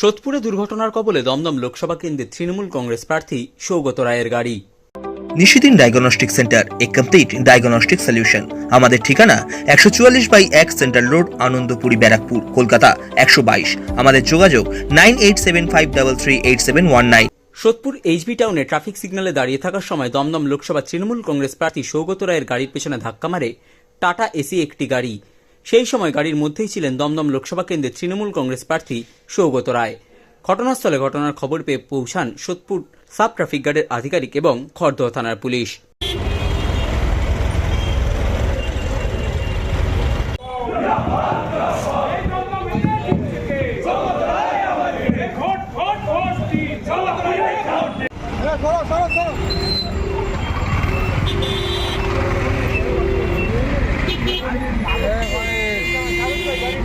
সোদপুরে দুর্ঘটনার কবলে দমদম লোকসভা কেন্দ্রের তৃণমূল কংগ্রেস প্রার্থী সৌগত রায়ের গাড়ি। নিশিদিন ডায়াগনস্টিক সেন্টার এ কমপ্লিট ডায়াগনস্টিক সলিউশন আমাদের ঠিকানা একশো চুয়াল্লিশ বাই এক সেন্ট্রাল রোড আনন্দপুরি ব্যারাকপুর কলকাতা একশো বাইশ। আমাদের যোগাযোগ nine eight seven five double three eight seven one nine. Sodepur HB টাউনে ট্রাফিক সিগন্যালে দাঁড়িয়ে থাকার সময় দমদম লোকসভা তৃণমূল কংগ্রেস প্রার্থী সৌগত রায়ের গাড়ির পেছনে ধাক্কা মারে টাটা এসি একটি গাড়ি। সেই সময় গাড়ির মধ্যেই ছিলেন দমদম লোকসভা কেন্দ্রের তৃণমূল কংগ্রেস প্রার্থী সৌগত রায় ঘটনাস্থলে ঘটনার খবর পেয়ে পৌঁছান সোদপুর সাব ট্রাফিক গার্ডের আধিকারিক এবং খড়দহ থানার পুলিশ